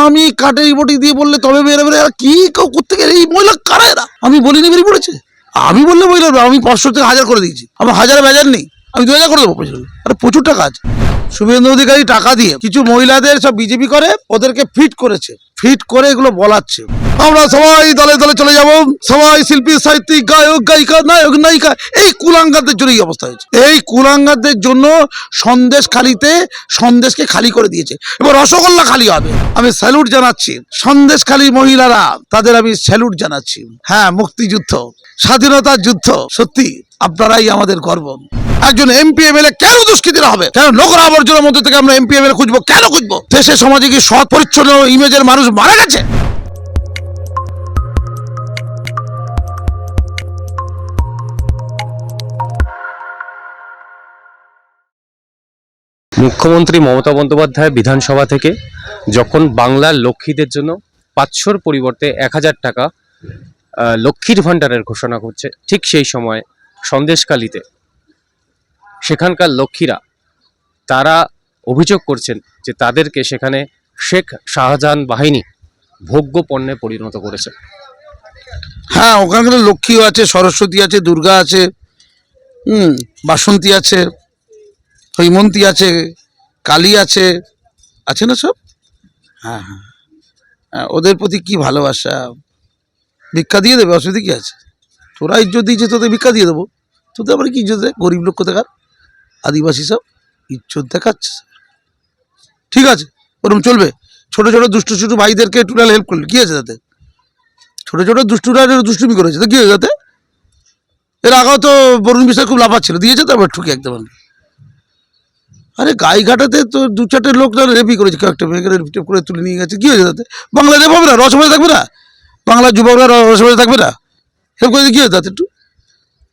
আমি কাটেরি বটি দিয়ে বললে তবে বেড়ে বেড়ে এরা কি? করতে গেলে এই মহিলা কারা এরা? আমি বলিনি বেরিয়ে পড়েছে। আমি বললে মহিলা, আমি পাঁচশো থেকে হাজার করে দিয়েছি। আমার হাজার বাজার নেই। আমি দু হাজার করে দেবো আরে প্রচুর টাকা আছে। শুভেন্দু অধিকারী টাকা দিয়ে কিছু মহিলাদের সব বিজেপি করে ওদেরকে ফিট করেছে। ফিট করে এগুলো বলাচ্ছে। আমরা সবাই দলে দলে চলে যাব। সবাই শিল্পী, সাহিত্যিক, গায়ক, গায়িকা, নায়ক, নায়িকা, এই কুলাঙ্গারদের জন্য এই অবস্থা হয়েছে। এই কুলাঙ্গারদের জন্য সন্দেশ খালিতে সন্দেশকে খালি করে দিয়েছে। এবার রসগোল্লা খালি হবে। আমি স্যালুট জানাচ্ছি। সন্দেশ খালি মহিলারা, তাদের আমি স্যালুট জানাচ্ছি। হ্যাঁ মুক্তিযুদ্ধ স্বাধীনতার যুদ্ধ, সত্যি আপনারাই আমাদের গর্ব। একজন এমপি, এমএলএ কেন দুষ্কৃতিরা হবে? কেন নোংরা আবর্জনার মধ্যে থেকে আমরা এমপি, এমএলএ খুঁজবো? কেন খুঁজবো? দেশে, সমাজে কি সৎ, পরিচ্ছন্ন, ইমেজের মানুষ মারা গেছে? মুখ্যমন্ত্রী মমতা বন্দ্যোপাধ্যায় বিধানসভা থেকে যখন বাংলার লক্ষ্মীদের জন্য পাঁচশোর পরিবর্তে এক হাজার টাকা লক্ষ্মীর ভাণ্ডারের ঘোষণা করছে, ঠিক সেই সময় সন্দেশকালীতে সেখানকার লক্ষ্মীরা তারা অভিযোগ করছেন যে তাদেরকে সেখানে শেখ শাহজাহান বাহিনী ভোগ্য পণ্যে পরিণত করেছে। হ্যাঁ ওখানে লক্ষ্মীও আছে, সরস্বতী আছে, দুর্গা আছে, হুম, বাসন্তী আছে হৈমন্তী আছে কালী আছে আছে না সব? হ্যাঁ হ্যাঁ। হ্যাঁ, ওদের প্রতি কি ভালোবাসা? ভিক্ষা দিয়ে দেবে অসুবিধা কি আছে? তোরা ইজ্জত দিয়েছে তোদের ভিক্ষা দিয়ে দেবো তোদের আবার কি ইজ্জত দেয়? গরিব লোক কোথাকার? আদিবাসী সব? ইজ্জত দেখাচ্ছে ঠিক আছে ওরকম চলবে। ছোট ছোট দুষ্টু ছোট ভাইদেরকে একটু হেল্প করলে। কি আছে তাতে? ছোট ছোট দুষ্টুরা দুষ্টুমি করেছে। তো কী হয়ে যাতে এর আগেও তো বরুণ বিষয় খুব লাফাচ্ছিল। দিয়েছে তো আবার ঠুকে একদম আরে গাইঘাটাতে তো দু চারটে লোক রেপি করেছে, কয়েকটা মেয়েকে রেপ করে তুলে নিয়ে গেছে। কী হয়েছে তাতে? বাংলা রেপ হবে না? রসমালাই থাকবে না? বাংলার যুবকরা র- রসমালাই থাকবে না? হেল্প করে কী হয়েছে তাতে একটু?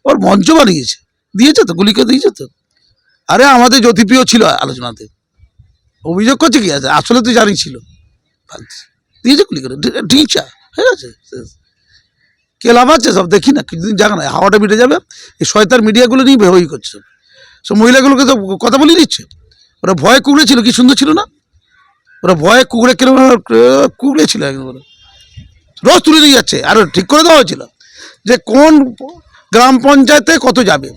ওর মঞ্চ বানিয়েছে। দিয়েছে তো, গুলিকে দিয়েছে তো। আরে আমাদের জ্যোতিপ্রিয় ছিল আলোচনাতে। অভিযোগ করছে কি? আছে আসলে তুই জানি ছিল। দিয়েছে গুলি করে। টিচা ঠিক আছে। কে লাভ আছে, সব দেখি না, কিছুদিন যাক না, হাওয়াটা মিটে যাবে। এই শয়তার মিডিয়াগুলো নিয়ে বেহই করছে সব মহিলাগুলোকে তো কথা বলিয়ে দিচ্ছে। ওরা ভয়ে কুকড়ে ছিল, কি সুন্দর ছিল না? ওরা ভয়ে কুকড়ে কীরকম কুকড়ে ছিল একদম রোজ তুলে নিয়ে যাচ্ছে, আর ঠিক করে দেওয়া হয়েছিল যে কোন গ্রাম পঞ্চায়েতে কত যাবে।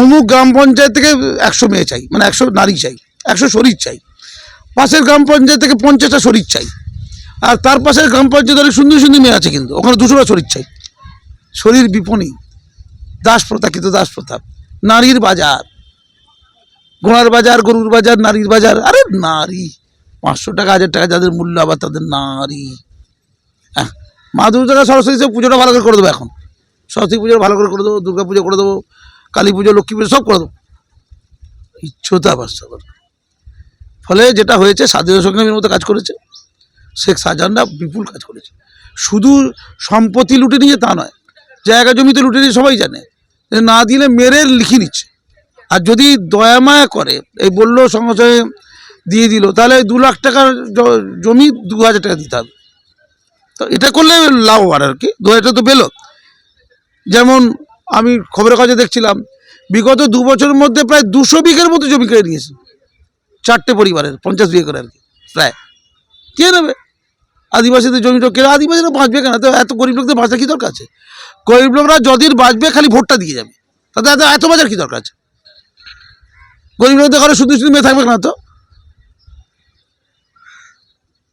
অমুক গ্রাম পঞ্চায়েত থেকে একশো মেয়ে চাই মানে একশো নারী চাই, একশো শরীর চাই। পাশের গ্রাম পঞ্চায়েত থেকে পঞ্চাশটা শরীর চাই। আর তার পাশের গ্রাম পঞ্চায়েত অনেক সুন্দর সুন্দর মেয়ে আছে কিন্তু, ওখানে দুশোটা শরীর চাই। শরীর বিপণী, দাস প্রথা, কিন্তু দাস প্রথা। নারীর বাজার। ঘোড়ার বাজার, গরুর বাজার, নারীর বাজার, আরে নারী, পাঁচশো টাকা, হাজার টাকা যাদের মূল্য আবার তাদের নারী। হ্যাঁ মা দুর্গা সরস্বতী সব পুজোটা ভালো করে করে দেবো এখন। সরস্বতী পুজো ভালো করে করে দেবো, দুর্গা পুজো করে দেবো, কালী পুজো, লক্ষ্মী পুজো, সব করে দেবো। ইচ্ছতা বাস্তা করে ফলে যেটা হয়েছে স্বাধীনতা সংগ্রামীর মতো কাজ করেছে। শেখ শাহজাহানরা বিপুল কাজ করেছে। শুধু সম্পত্তি লুটে নিয়ে তা নয়, জায়গা জমিতে লুটে নিয়ে সবাই জানে। না দিলে মেরে লিখে নিচ্ছে। আর যদি দয়ামায়া করে, এই বলল সঙ্গে সঙ্গে দিয়ে দিল, তাহলে দু লাখ টাকার জমি দু হাজার টাকা দিতে হবে। তো এটা করলে লাভবান আর কি, দু হাজার তো পেল। যেমন আমি খবরের কাগজে দেখছিলাম, বিগত দু বছরের মধ্যে প্রায় দুশো বিঘের মতো জমি কেড়ে নিয়েছে। চারটে পরিবারের, পঞ্চাশ বিঘে করে আর কি, প্রায়। কে নেবে? আদিবাসীদের জমিটা কেন আদিবাসীরা বাঁচবে কেন? তো এত গরিব লোকদের বাঁচার কি দরকার আছে? গরিব লোকরা যদিন বাঁচবে, খালি ভোটটা দিয়ে যাবে। তাদের এত এত বাজার কি দরকার আছে? গরিব ঘরে শুধু শুধু মেয়ে থাকবে না তো?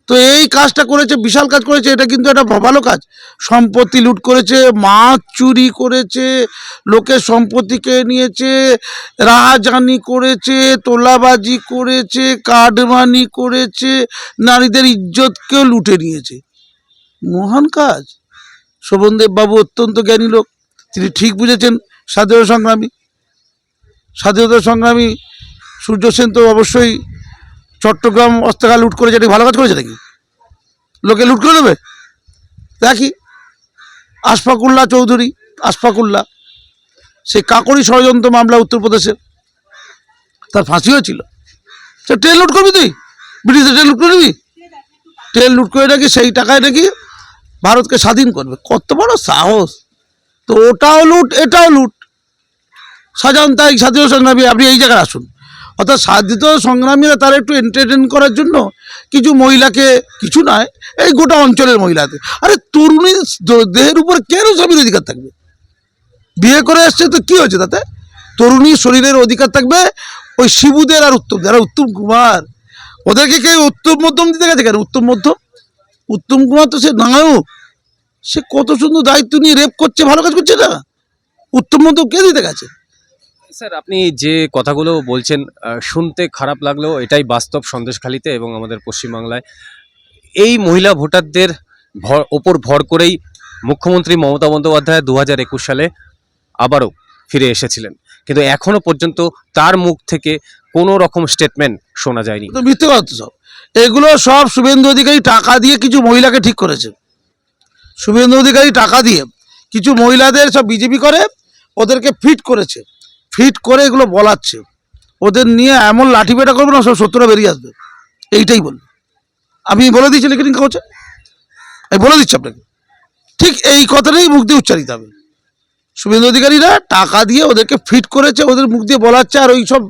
তো এই কাজটা করেছে, বিশাল কাজ করেছে, এটা কিন্তু একটা ভালো কাজ। সম্পত্তি লুট করেছে, মাছ চুরি করেছে, লোকের সম্পত্তিকে নিয়েছে রাহাজানি করেছে, তোলাবাজি করেছে কাঠমানি করেছে, নারীদের ইজ্জতকেও লুটে নিয়েছে। মহান কাজ। শোভনদেব বাবু অত্যন্ত জ্ঞানী লোক। তিনি ঠিক বুঝেছেন স্বাধীনতা সংগ্রামী। স্বাধীনতা সংগ্রামী সূর্য সেন তো অবশ্যই চট্টগ্রাম অস্ত্রাগার লুট করেছে, এটা ভালো কাজ করেছে নাকি? লোকে লুট করে দেবে? দেখি। আশফাকুল্লাহ চৌধুরী, আশফাকুল্লাহ। সে কাকড়ি ষড়যন্ত্র মামলা উত্তরপ্রদেশের। তার ফাঁসি হয়েছিল। সে ট্রেন লুট করবি তুই? ব্রিটিশে ট্রেন লুট করবি ট্রেন লুট করে নাকি সেই টাকায় নাকি ভারতকে স্বাধীন করবে? কত বড় সাহস। তো ওটাও লুট, এটাও লুট। সাজান তাই স্বাধীনতা সংগ্রামী আপনি এই জায়গায় আসুন। অর্থাৎ স্বাধীনতা সংগ্রামীরা তারা একটু এন্টারটেন করার জন্য কিছু মহিলাকে, কিছু নয়, এই গোটা অঞ্চলের মহিলাদের। আরে তরুণীর দ- দেহের উপর কেন স্বামীর অধিকার থাকবে? বিয়ে করে আসছে তো কি হয়েছে তাতে? তরুণীর শরীরের অধিকার থাকবে, ওই শিবুদের আর উত্তম, যারা উত্তম কুমার, ওদেরকে কেউ উত্তম মধ্যম দিতে গেছে কেন? উত্তম মধ্যম? উত্তম কুমার তো সে নায়ক। সে কত সুন্দর দায়িত্ব নিয়ে রেপ করছে, ভালো কাজ করছে না। উত্তম মধ্যম কে দিতে গেছে? স্যার, আপনি যে কথাগুলো বলছেন শুনতে খারাপ লাগলেও এটাই বাস্তব সন্দেশখালিতে এবং আমাদের পশ্চিমবাংলায়। এই মহিলা ভোটারদের ভর, ওপর ভর করেই মুখ্যমন্ত্রী মমতা বন্দ্যোপাধ্যায় দু হাজার একুশ সালে আবারও ফিরে এসেছিলেন। কিন্তু এখনও পর্যন্ত তার মুখ থেকে কোনো রকম স্টেটমেন্ট শোনা যায়নি। মিথ্যে কথা সব। এগুলো সব শুভেন্দু অধিকারী টাকা দিয়ে কিছু মহিলাকে ঠিক করেছে। শুভেন্দু অধিকারী টাকা দিয়ে কিছু মহিলাদের সব বিজেপি করে, ওদেরকে ফিট করেছে। ফিট করে এগুলো বলাচ্ছে। ওদের নিয়ে এমন লাঠি পেটা করব না, সব সত্যটা বেরিয়ে আসবে। এইটাই বল আমি বলে দিচ্ছি লিখিন কাগজে আমি বলে দিচ্ছি আপনাকে। ঠিক এই কথাটাই মুখ দিয়ে উচ্চারিত হবে। শুভেন্দু অধিকারীরা টাকা দিয়ে ওদেরকে ফিট করেছে, ওদের মুখ দিয়ে বলাচ্ছে, আর ওই সব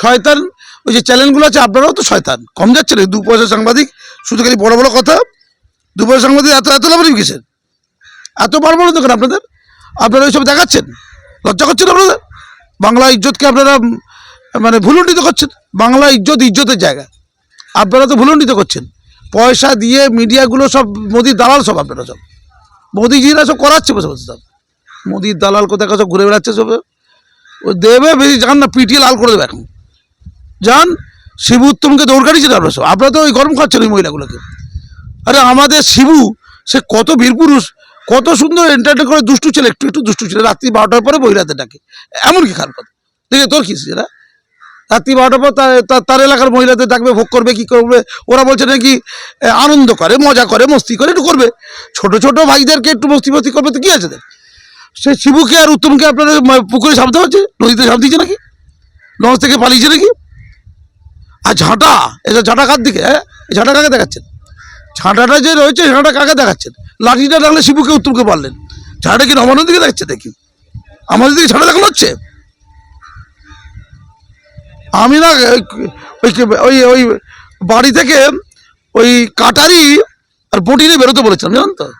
শয়তান, ওই যে চ্যানেলগুলো আছে, আপনারাও তো শয়তান। কম যাচ্ছে না? দু পয়সা সাংবাদিক, শুধু খালি বড় বড় কথা? দু পয়সা সাংবাদিক এত এত লাভ কিসের? এত বড় বড় দোকান আপনাদের? আপনারা ওইসব দেখাচ্ছেন? লজ্জা করছেন আপনাদের? বাংলা ইজ্জতকে আপনারা মানে ভুলুণ্ঠিত করছেন। বাংলা ইজ্জত ইজ্জতের জায়গা। আপনারা তো ভুলুণ্ঠিত করছেন। পয়সা দিয়ে মিডিয়াগুলো সব মোদির দালাল সব আপনারা সব। মোদিজিরা সব করাচ্ছে বসে বসে সব। মোদির দালাল কোথায় সব ঘুরে বেড়াচ্ছে সব। ও দেবে বেশি, যান না, পিটিয়ে লাল করে দেবে এখন। যান, শিবু উত্তমকে দৌড় কাটিয়েছেন আপনারা সব। আপনারা তো ওই গরম খাচ্ছেন ওই মহিলাগুলোকে। আরে আমাদের শিবু, সে কত বীরপুরুষ কত সুন্দর এন্টারটেন করে দুষ্টু ছেলে, একটু একটু দুষ্টু ছেলে, রাত্রি বারোটার পরে মহিলাদের ডাকে। এমন কি খারাপ কথা। দেখে তোর কি সেটা রাত্রি বারোটার পর তার- এলাকার মহিলাদের ডাকবে, ভোগ করবে, কি করবে? ওরা বলছে নাকি আনন্দ করে, মজা করে, মস্তি করে, একটু করবে। ছোট ছোট ভাইদেরকে একটু মস্তি মস্তি করবে তো কী আছে সে শিবুকে আর উত্তমকে আপনারা, ম- পুকুরে সামতে হচ্ছে? নদীতে সাপ দিচ্ছে নাকি? লঞ্চ থেকে পালিয়েছে নাকি? আর ঝাঁটা এটা ঝাঁটা কার দিকে হ্যাঁ? ঝাঁটা কাকে দেখাচ্ছেন? ঝাঁটাটা যে রয়েছে ছাঁটা কাকে দেখাচ্ছেন? লাঠিটা ডাকলে শিবুকে, উত্তমকে পারলেন ঝাঁটা কি রমানোর দিকে দেখছে দেখি আমাদের দিকে ঝাঁটা দেখানো হচ্ছে? আমি না, ওই- ওই ওই ওই বাড়ি থেকে ওই কাটারি আর বটি নিয়ে বেরোতে বলেছিলাম, জানেন তো?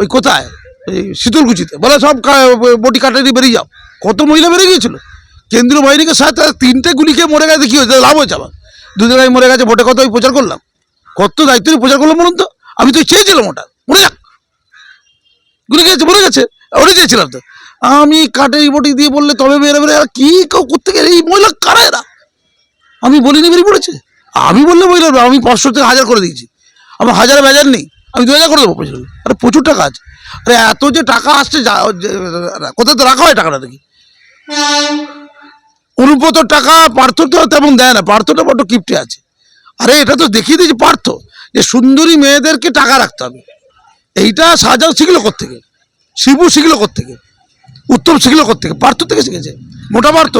ওই কোথায়? ওই শীতলকুচিতে। বলে সব বটি কাটারি বেরিয়ে যাও। কত মহিলা বেরিয়ে গিয়েছিল? কেন্দ্রীয় বাহিনীকে সাথে তিনটে গুলি খেয়ে মরে গেছে, কি হয়েছে? লাভ হয়েছে আমার। দুদিন আগে মরে গেছে, ভোটে কত আমি প্রচার করলাম? কত দায়িত্ব প্রচার করলাম বলুন তো? আমি তো চেয়েছিলাম ওটা। মরে যাক। গুলি গেছে, মরে গেছে। ওটা চেয়েছিলাম তো। আমি কাটারি বটি দিয়ে বললে তবে মেরে আর কি কেউ করতে গেলে? এই মহিলা কারা এরা? আমি বলিনি বেরিয়ে পড়েছে। আমি বললে মহিলা, আমি পাঁচশো থেকে হাজার করে দিয়েছি। আমার হাজারে বেজার নেই। আমি দু হাজার করে দেবো প্রচুর আরে প্রচুর টাকা আছে। আরে এত যে টাকা আসছে কোথায় তো রাখা হয় টাকাটা দেখি। অনুব্রত টাকা পার্থ তো তেমন দেয় না। পার্থটা বড্ড কিপটে আছে। আরে এটা তো দেখিয়ে দিয়েছে পার্থ যে সুন্দরী মেয়েদেরকে টাকা রাখতে হবে। এইটা সাজাও শিখলো থেকে শিবু শিখলো থেকে উত্তম শিখলো থেকে পার্থ থেকে শিখেছে। মোটা পার্থ।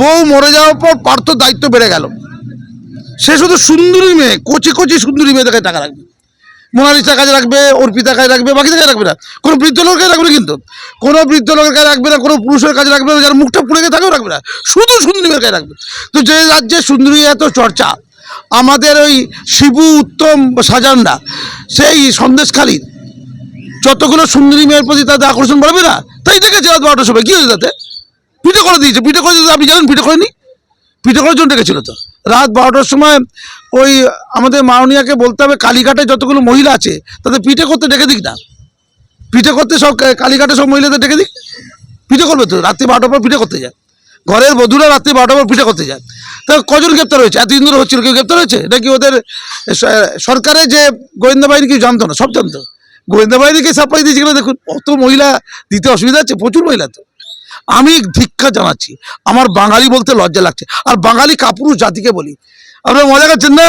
বউ মরে যাওয়ার পর পার্থর দায়িত্ব বেড়ে গেল। সে শুধু সুন্দরী মেয়ে, কচি কচি সুন্দরী মেয়েদের কাছে টাকা রাখবে। মোনালিসার কাছে রাখবে, অর্পিতার কাছে রাখবে, বাকিদের কাছে রাখবে না। কোনো বৃদ্ধ লোকের কাছে রাখবে না কিন্তু। কোনো বৃদ্ধ লোকের কাছে রাখবে না, কোনো পুরুষের কাছে রাখবে না, যার মুখটা পুড়ে গিয়ে থাকেও রাখবে না। শুধু সুন্দরী মেয়ের কাছে রাখবে। তো যে রাজ্যে সুন্দরী এত চর্চা আমাদের ওই শিবু উত্তম সাজানরা, সেই সন্দেশখালীর যতগুলো সুন্দরী মেয়ের প্রতি তাদের আকর্ষণ বাড়বে না? তাই ডেকেছে রাত বারোটার সময়। কী হয়েছে তাতে? পিঠে করে দিয়েছে, পিঠে করে দিয়েছে। আপনি জানেন পিঠে করেনি? পিঠে করার জন্য ডেকেছিল তো। রাত বারোটার সময় ওই আমাদের মাননীয়াকে বলতে হবে, কালীঘাটে যতগুলো মহিলা আছে, তাদের পিঠে করতে ডেকে দিক না। পিঠে করতে সব, কালীঘাটে সব মহিলাদের ডেকে দিক। পিঠে করবে তো, রাত্রি বারোটার পর পিঠে করতে যায়। ঘরের বধুরা রাত্রি বারোটা পর পিঠে করতে যায়। তা কজন গ্রেপ্তার হয়েছে? এতদিন ধরে হচ্ছিল, কেউ গ্রেপ্তার হয়েছে? নাকি ওদের সরকারের যে গোয়েন্দা বাহিনী কেউ জানতো না? সব জানতো। গোয়েন্দা বাহিনীকে সাপ্লাই দিয়েছে কিনা দেখুন, অত মহিলা দিতে অসুবিধা আছে প্রচুর মহিলা তো। আমি ধিক্ষা জানাচ্ছি, আমার বাঙালি বলতে লজ্জা লাগছে। আর বাঙালি কাপুরুষ জাতিকে বলি, আপনারা মজা করছেন না?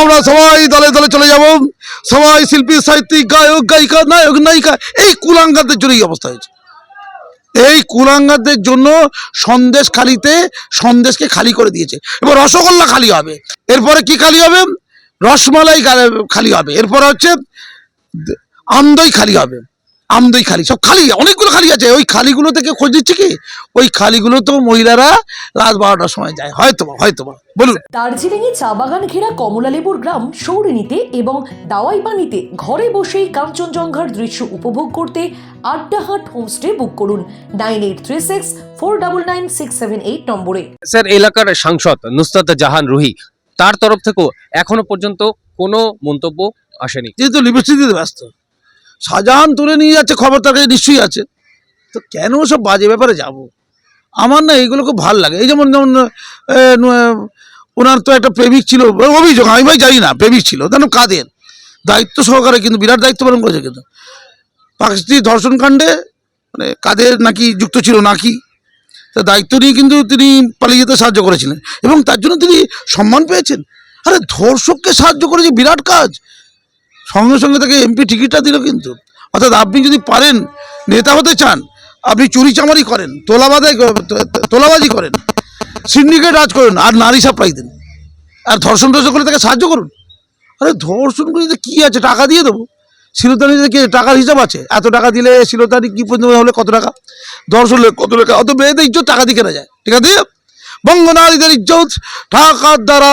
আমরা সবাই দলে দলে চলে যাব, সবাই শিল্পী, সাহিত্যিক, গায়ক, গায়িকা, নায়ক, নায়িকা, এই কুলাঙ্গারদের জন্য এই অবস্থা হয়েছে। এই কুলাঙ্গারদের জন্য সন্দেশ খালিতে, সন্দেশকে খালি করে দিয়েছে। এবার রসগোল্লা খালি হবে। এরপরে কি খালি হবে? রসমালাই খালি হবে। এরপরে হচ্ছে আন্দই খালি হবে। আমদই খালি সব খালি অনেকগুলো খালি আছে। ওই খালিগুলো থেকে খোঁজ দিচ্ছে কি? ওই খালিগুলো তো মহিলারা রাত বারোটার সময় যায়। হয়তো হয়তো বলুন। দার্জিলিংয়ে চা বাগান ঘেরা কমলালেবুর গ্রাম সৌরিনীতে এবং দাওয়াই পানিতে ঘরে বসেই কাঞ্চনজঙ্ঘার দৃশ্য উপভোগ করতে আড্ডাহাট হোমস্টে বুক করুন nine eight three six four double nine six seven eight নম্বরে। স্যার এলাকার সাংসদ নুসরাত জাহান রুহি তার তরফ থেকেও এখনও পর্যন্ত কোনো মন্তব্য আসেনি। যেহেতু লিপস্টিক দিতে ব্যস্ত। শাহজাহান তুলে নিয়ে যাচ্ছে, খবর তার কাছে নিশ্চয়ই আছে। তো কেন সব বাজে ব্যাপারে যাব? আমার না এইগুলো খুব ভালো লাগে। এই যেমন যেমন ওনার তো একটা প্রেমিক ছিল, অভিযোগ, আমি ভাই জানি না, প্রেমিক ছিল কেন কাদের? দায়িত্ব সহকারে কিন্তু, বিরাট দায়িত্ব পালন করেছে কিন্তু। পাকিস্তানি ধর্ষণকাণ্ডে মানে কাদের নাকি যুক্ত ছিল নাকি তা দায়িত্ব নিয়ে কিন্তু তিনি পালিয়ে যেতে সাহায্য করেছিলেন। এবং তার জন্য তিনি সম্মান পেয়েছেন। আরে ধর্ষককে সাহায্য করেছে বিরাট কাজ। সঙ্গে সঙ্গে তাকে এমপি টিকিটটা দিল কিন্তু। অর্থাৎ আপনি যদি পারেন, নেতা হতে চান, আপনি চুরি চামারি করেন তোলাবাদাই তোলাবাজি করেন সিন্ডিকেট রাজ করেন, আর নারী সাপ্লাই দিন। আর ধর্ষণ টর্ষণ করে তাকে সাহায্য করুন। আরে ধর্ষণ করে কী আছে? টাকা দিয়ে দেবো। শিলতানিতে কি টাকার হিসাব আছে। এত টাকা দিলে শিলতানি কি পর্যন্ত হলে? কত টাকা? ধর্ষণ হলে কত টাকা অত মেয়েদের ইজ্জত টাকা দিয়ে কেনা যায়। ঠিক আছে? বঙ্গ নারীদের ইজ্জত টাকার দ্বারা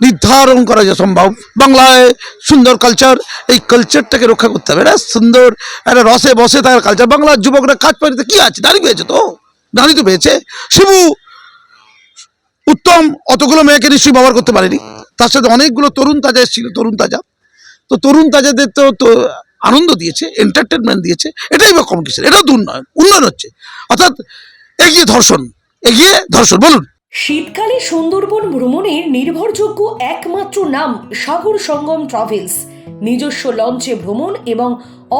নির্ধারণ করা যায় সম্ভব। বাংলায় সুন্দর কালচার এই কালচারটাকে রক্ষা করতে হবে। এটা সুন্দর একটা রসে বসে থাকার কালচার বাংলার যুবকরা কাজ পাইতে কি আছে? নারী পেয়েছে তো? নারী তো পেয়েছে। শিবু, উত্তম, অতগুলো মেয়েকে নিশ্চয়ই ব্যবহার করতে পারেনি। তার সাথে অনেকগুলো তরুণ তাজা এসেছিল, তরুণ তাজা। তো তরুণ তাজাদের তো তো আনন্দ দিয়েছে এন্টারটেনমেন্ট দিয়েছে। এটাই বা কম কিসের? এটাও উন্নয়ন উন্নয়ন হচ্ছে। অর্থাৎ এগিয়ে ধর্ষণ এগিয়ে ধর্ষণ। বলুন। শীতকালে সুন্দরবন ভ্রমণের নির্ভরযোগ্য একমাত্র নাম সাগর সঙ্গম ট্রাভেলস। নিজস্ব লঞ্চে ভ্রমণ এবং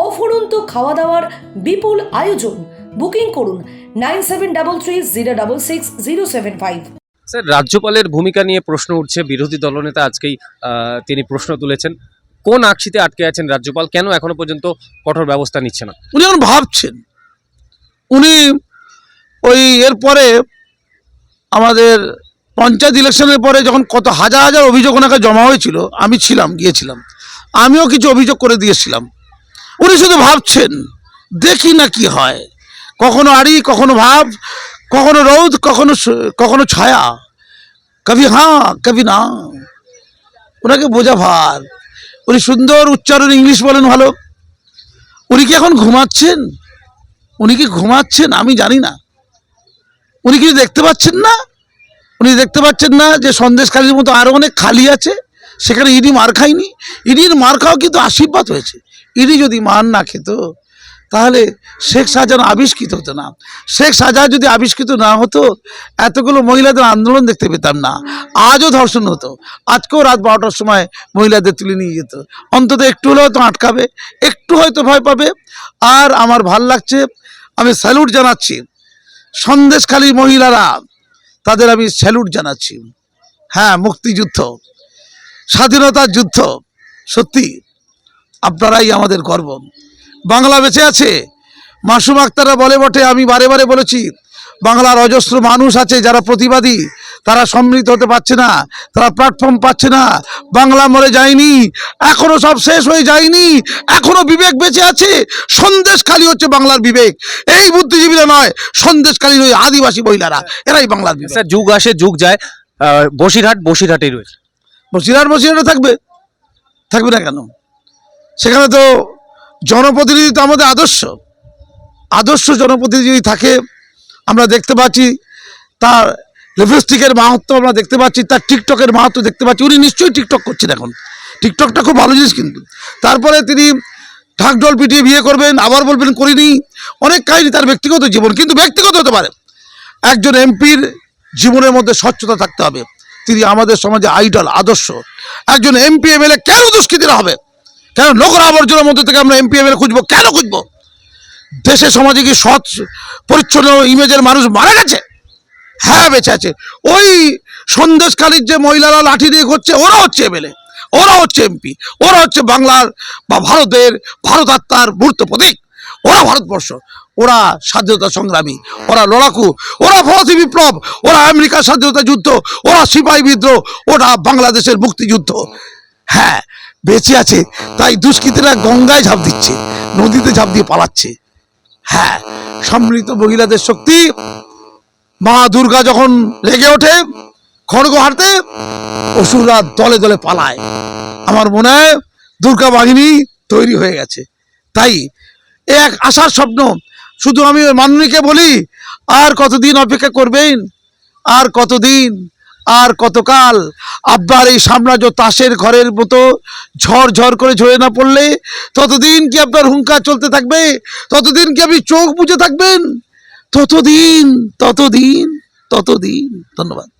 অফুরন্ত খাওয়া দাওয়ার বিপুল আয়োজন। বুকিং করুন nine seven double three zero double six zero seven five. Sir রাজ্যপালের ভূমিকা নিয়ে প্রশ্ন উঠছে। বিরোধী দলনেতা আজকেই তিনি প্রশ্ন তুলেছেন কোন আকশিতে আটকে আছেন রাজ্যপাল? কেন এখনও পর্যন্ত কঠোর ব্যবস্থা নিচ্ছে না? উনি এখন ভাবছেন উনি ওই এরপরে আমাদের পঞ্চায়েত ইলেকশনের পরে যখন কত হাজার হাজার অভিযোগ ওনাকে জমা হয়েছিল, আমি ছিলাম, গিয়েছিলাম। আমিও কিছু অভিযোগ করে দিয়েছিলাম। উনি শুধু ভাবছেন, দেখি না কি হয়। কখনো আড়ি, কখনো ভাব, কখনো রৌদ, কখনো কখনো ছায়া। কবি হ্যাঁ কবি না। ওনাকে বোঝা ভার। উনি সুন্দর উচ্চারণ ইংলিশ বলেন ভালো। উনি কি এখন ঘুমাচ্ছেন? উনি কি ঘুমাচ্ছেন? আমি জানি না। উনি কিছু দেখতে পাচ্ছেন না। উনি দেখতে পাচ্ছেন না যে সন্দেশকালীর মতো আরও অনেক খালি আছে। সেখানে ইডি মার খায়নি। ইডির মার খাওয়া কিন্তু আশীর্বাদ হয়েছে। ইডি যদি মার না খেত, তাহলে শেখ শাহজাহান আবিষ্কৃত হতো না। শেখ শাহজাহান যদি আবিষ্কৃত না হতো, এতগুলো মহিলাদের আন্দোলন দেখতে পেতাম না। আজও ধর্ষণ হতো। আজকেও রাত বারোটার সময় মহিলাদের তুলে নিয়ে যেত। অন্তত একটু হলেও তো আটকাবে, একটু হয়তো ভয় পাবে। আর আমার ভালো লাগছে, আমি স্যালুট জানাচ্ছি। সন্দেশখালী মহিলারা, তাদের আমি স্যালুট জানাচ্ছি। হ্যাঁ মুক্তিযুদ্ধ, স্বাধীনতার যুদ্ধ, সত্যি আপনারাই আমাদের গর্ব। বাংলা বেঁচে আছে, মাসুম আক্তারা বলে বটে, আমি বারে বারে বলেছি বাংলার অজস্র মানুষ আছে যারা প্রতিবাদী তারা সম্মিলিত হতে পারছে না তারা প্ল্যাটফর্ম পাচ্ছে না। বাংলা মরে যায়নি এখনও সব শেষ হয়ে যায়নি এখনও বিবেক বেঁচে আছে সন্দেশখালী হচ্ছে বাংলার বিবেক। এই বুদ্ধিজীবীরা নয় সন্দেশখালীর ওই আদিবাসী মহিলারা এরাই বাংলার বিবেক। স্যার যুগ আসে যুগ যায় বসিরহাট বসিরহাটেই রয়েছে। বসিরহাট বসিরহাটে থাকবে? থাকবে না কেন? সেখানে তো জনপ্রতিনিধি তো আমাদের আদর্শ। আদর্শ জনপ্রতিনিধি যদি থাকে আমরা দেখতে পাচ্ছি, তার লিপস্টিকের মাহাত্ম আমরা দেখতে পাচ্ছি, তার টিকটকের মাহাত্ম দেখতে পাচ্ছি। উনি নিশ্চয়ই টিকটক করছেন এখন। টিকটকটা খুব ভালো জিনিস কিন্তু। তারপরে তিনি ঢাকঢোল পিটিয়ে বিয়ে করবেন, আবার বলবেন, করিনি। অনেক কাহিনী তার ব্যক্তিগত জীবন, কিন্তু ব্যক্তিগত হতে পারে। একজন এমপির জীবনের মধ্যে স্বচ্ছতা থাকতে হবে। তিনি আমাদের সমাজে আইডল, আদর্শ। একজন এমপি এমএলএ কেন দুষ্কৃতীরা হবে? কেন নোংরা আবর্জনার মধ্যে থেকে আমরা এমপি এমএলএ খুঁজবো? কেন খুঁজবো? দেশে সমাজে কি সৎ, পরিচ্ছন্ন ইমেজের মানুষ মারা গেছে? হ্যাঁ বেঁচে আছে। ওই সন্দেশকালীর যে মহিলারা লাঠি দিয়ে ঘুরছে, ওরা হচ্ছে এমএলএ, ওরা হচ্ছে এমপি, ওরা হচ্ছে বাংলার বা ভারতের ভারত আত্মার মূর্ত প্রতীক। ওরা ভারতবর্ষ, ওরা স্বাধীনতা সংগ্রামী, ওরা লড়াকু, ওরা ফরাসি বিপ্লব, ওরা আমেরিকার স্বাধীনতা যুদ্ধ, ওরা সিপাহী বিদ্রোহ, ওরা বাংলাদেশের মুক্তিযুদ্ধ। হ্যাঁ বেঁচে আছে, তাই দুষ্কৃতীরা গঙ্গায় ঝাঁপ দিচ্ছে, নদীতে ঝাঁপ দিয়ে পালাচ্ছে। হ্যাঁ সম্মিলিত মহিলাদের শক্তি। মা দুর্গা যখন রেগে ওঠে, খড়গ হারতে অসুররা দলে দলে পালায়। আমার মনে হয় দুর্গা বাহিনী তৈরি হয়ে গেছে। তাই এক আশার স্বপ্ন। শুধু আমি ওই মাননীকে বলি, আর কতদিন অপেক্ষা করবেন? আর কতদিন আর কতকাল আব্বার এই সাম্রাজ্য তাসের ঘরের মতো ঝড় ঝড় করে ঝরে না পড়লে ততদিন কি আপনার হুঙ্কার চলতে থাকবে? ততদিন কি আপনি চোখ বুঝে থাকবেন? ততদিন ততদিন ততদিন। ধন্যবাদ।